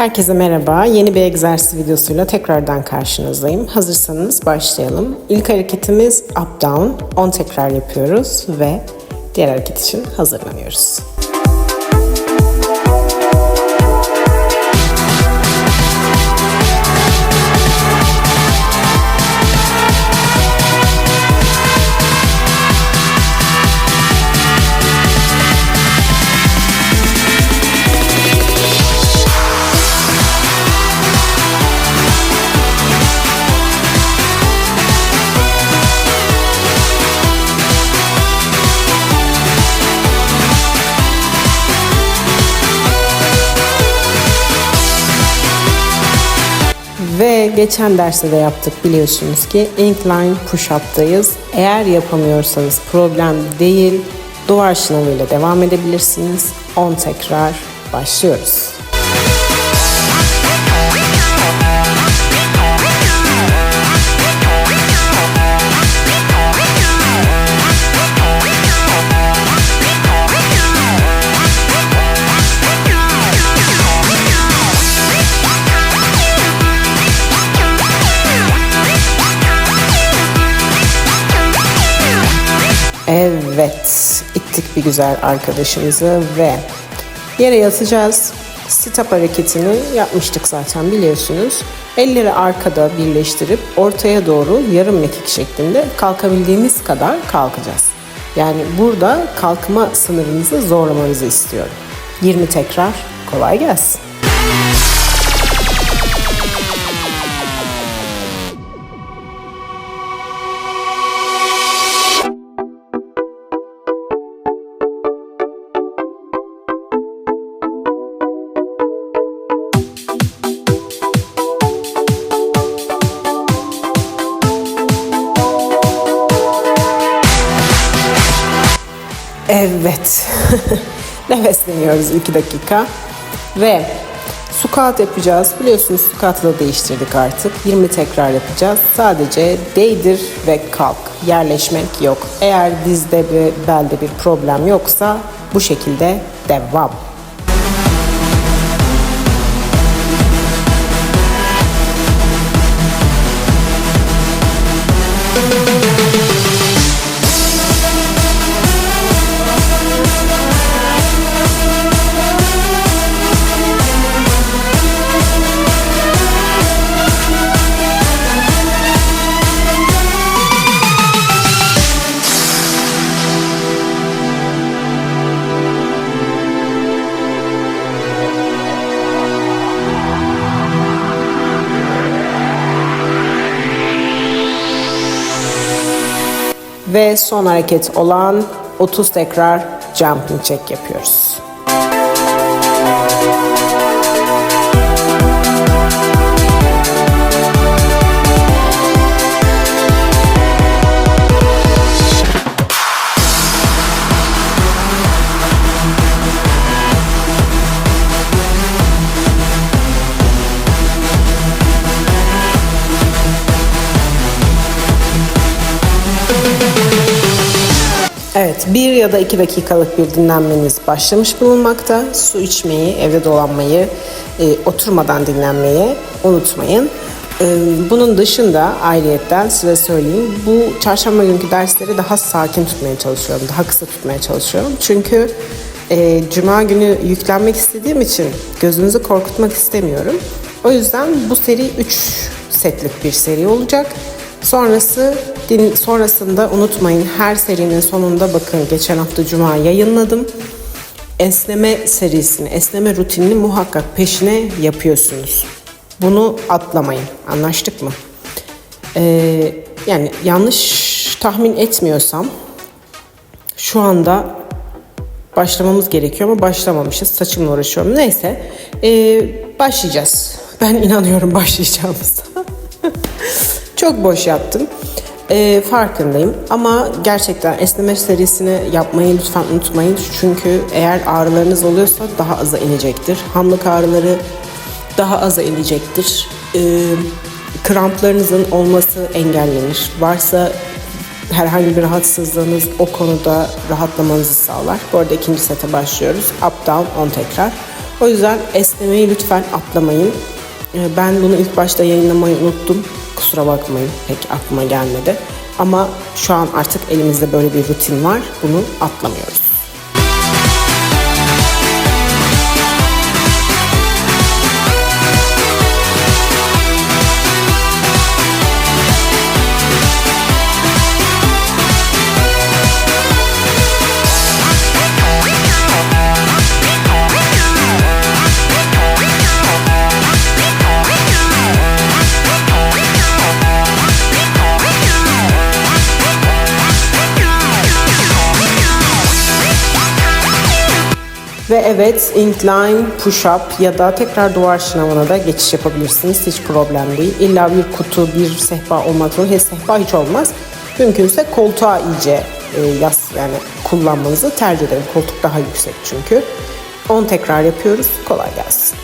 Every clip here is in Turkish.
Herkese merhaba. Yeni bir egzersiz videosuyla tekrardan karşınızdayım. Hazırsanız başlayalım. İlk hareketimiz up down. 10 tekrar yapıyoruz ve diğer hareket için hazırlanıyoruz. Geçen derste de yaptık biliyorsunuz ki incline push-up'tayız. Eğer yapamıyorsanız problem değil. Duvar şınavıyla devam edebilirsiniz. 10 tekrar başlıyoruz. Evet, ittik bir güzel arkadaşımızı ve yere yatacağız. Sit-up hareketini yapmıştık zaten biliyorsunuz. Elleri arkada birleştirip ortaya doğru yarım mekik şeklinde kalkabildiğimiz kadar kalkacağız. Yani burada kalkma sınırınızı zorlamanızı istiyorum. 20 tekrar kolay gelsin. Evet. Nefesleniyoruz 2 dakika. Ve squat yapacağız. Biliyorsunuz squat'ı da değiştirdik artık. 20 tekrar yapacağız. Sadece değdir ve kalk. Yerleşmek yok. Eğer dizde ve belde bir problem yoksa bu şekilde devam. Ve son hareket olan 30 tekrar jumping jack yapıyoruz. Evet, bir ya da iki dakikalık bir dinlenmeniz başlamış bulunmakta. Su içmeyi, evde dolanmayı, e, oturmadan dinlenmeyi unutmayın. E, bunun dışında ayrıyetten size söyleyeyim, bu çarşamba günkü dersleri daha sakin tutmaya çalışıyorum, daha kısa tutmaya çalışıyorum. Çünkü e, cuma günü yüklenmek istediğim için gözünüzü korkutmak istemiyorum. O yüzden bu seri 3 setlik bir seri olacak. Sonrası din, sonrasında unutmayın her serinin sonunda bakın geçen hafta cuma yayınladım. Esneme serisini, esneme rutinini muhakkak peşine yapıyorsunuz. Bunu atlamayın. Anlaştık mı? Ee, yani yanlış tahmin etmiyorsam şu anda başlamamız gerekiyor ama başlamamışız. Saçımla uğraşıyorum. Neyse ee, başlayacağız. Ben inanıyorum başlayacağımıza. Çok boş yaptım. Ee, farkındayım ama gerçekten esneme serisini yapmayı lütfen unutmayın. Çünkü eğer ağrılarınız oluyorsa daha aza inecektir. Hamlık ağrıları daha aza inecektir. Ee, kramplarınızın olması engellenir. Varsa herhangi bir rahatsızlığınız o konuda rahatlamanızı sağlar. Bu arada ikinci sete başlıyoruz. Up down 10 tekrar. O yüzden esnemeyi lütfen atlamayın. Ee, Ben bunu ilk başta yayınlamayı unuttum. Kusura bakmayın pek aklıma gelmedi. Ama şu an artık elimizde böyle bir rutin var. Bunu atlamıyoruz. Ve evet incline, push up ya da tekrar duvar şınavına da geçiş yapabilirsiniz. Hiç problem değil. İlla bir kutu, bir sehpa olmak zorunda. Hiç sehpa hiç olmaz. Mümkünse koltuğa iyice e, yas yani kullanmanızı tercih ederim. Koltuk daha yüksek çünkü. 10 tekrar yapıyoruz. Kolay gelsin.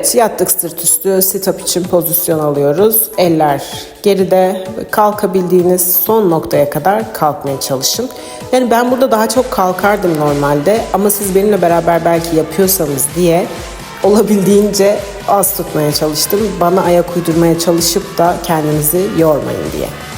Evet yattık sırt üstü sit up için pozisyon alıyoruz. Eller geride kalkabildiğiniz son noktaya kadar kalkmaya çalışın. Yani ben burada daha çok kalkardım normalde ama siz benimle beraber belki yapıyorsanız diye olabildiğince az tutmaya çalıştım. Bana ayak uydurmaya çalışıp da kendinizi yormayın diye.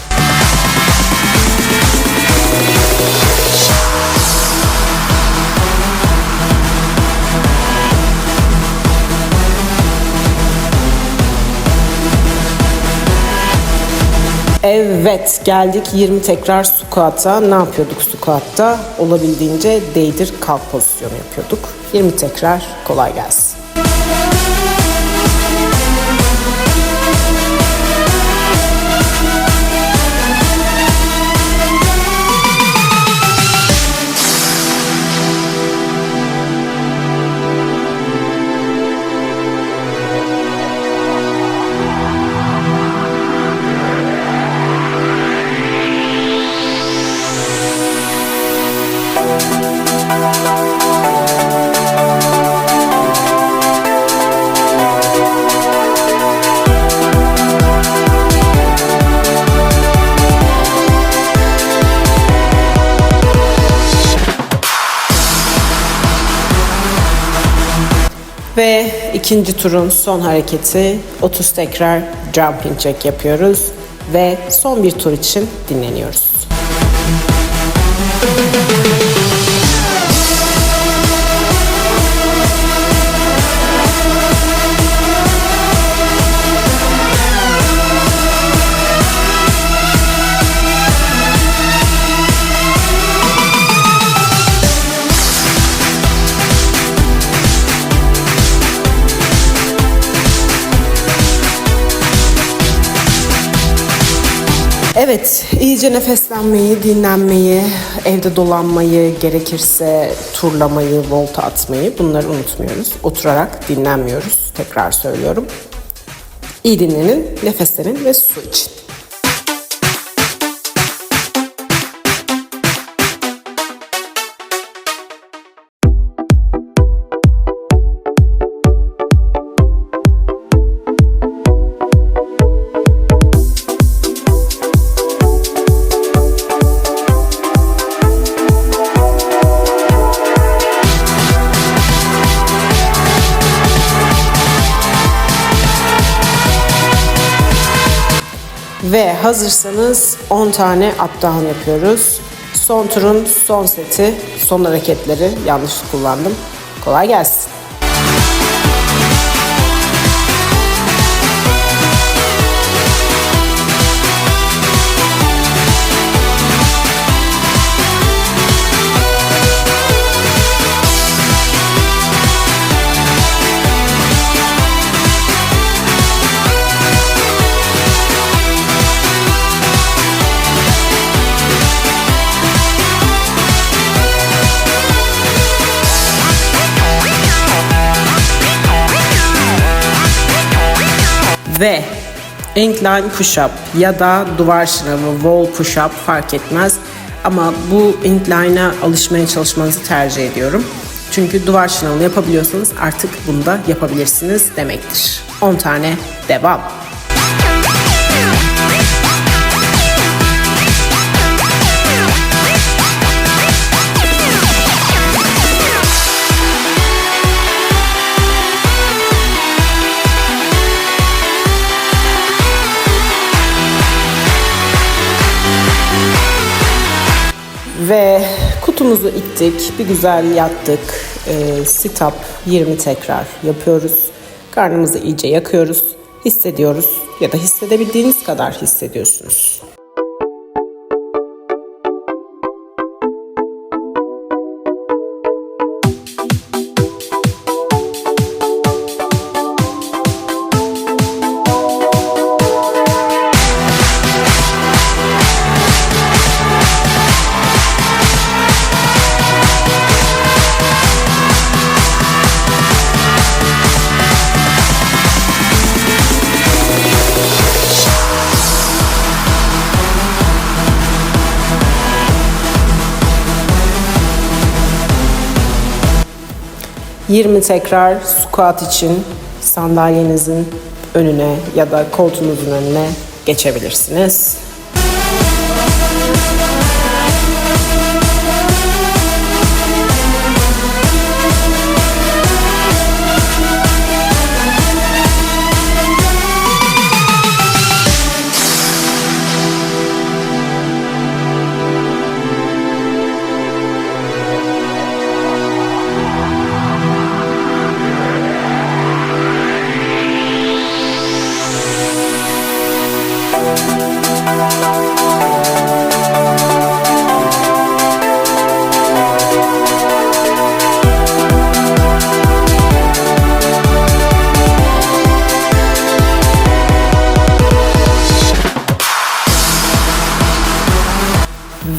Evet geldik 20 tekrar squat'a. Ne yapıyorduk squat'ta? Olabildiğince değdir kalk pozisyonu yapıyorduk. 20 tekrar kolay gelsin. Ve ikinci turun son hareketi 30 tekrar jumping jack yapıyoruz ve son bir tur için dinleniyoruz. Evet, iyice nefeslenmeyi, dinlenmeyi, evde dolanmayı, gerekirse turlamayı, volta atmayı bunları unutmuyoruz. Oturarak dinlenmiyoruz. Tekrar söylüyorum. İyi dinlenin, nefeslenin ve su için. Hazırsanız 10 tane up down yapıyoruz. Son turun son seti, son hareketleri yanlış kullandım. Kolay gelsin. Ve Incline push-up ya da duvar şınavı, wall push-up fark etmez. Ama bu incline'a alışmaya çalışmanızı tercih ediyorum. Çünkü duvar şınavını yapabiliyorsanız artık bunu da yapabilirsiniz demektir. 10 tane devam. Ve kutumuzu ittik, bir güzel yattık. Ee, sit up 20 tekrar yapıyoruz. Karnımızı iyice yakıyoruz. Hissediyoruz ya da hissedebildiğiniz kadar hissediyorsunuz. ...20 tekrar squat için sandalyenizin önüne ya da koltuğunuzun önüne geçebilirsiniz.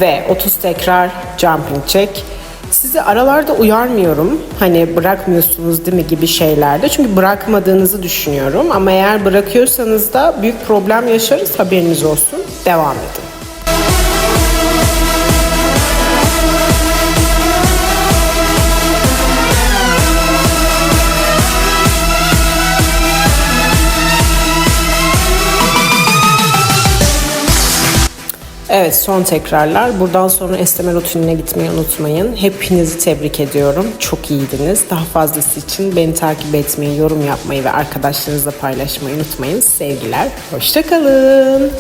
Ve 30 tekrar jumping jack. Sizi aralarda uyarmıyorum. Hani bırakmıyorsunuz değil mi gibi şeylerde. Çünkü bırakmadığınızı düşünüyorum. Ama eğer bırakıyorsanız da büyük problem yaşarız. Haberiniz olsun. Devam edin. Evet son tekrarlar. Buradan sonra esneme rutinine gitmeyi unutmayın. Hepinizi tebrik ediyorum. Çok iyiydiniz. Daha fazlası için beni takip etmeyi, yorum yapmayı ve arkadaşlarınızla paylaşmayı unutmayın. Sevgiler. Hoşçakalın.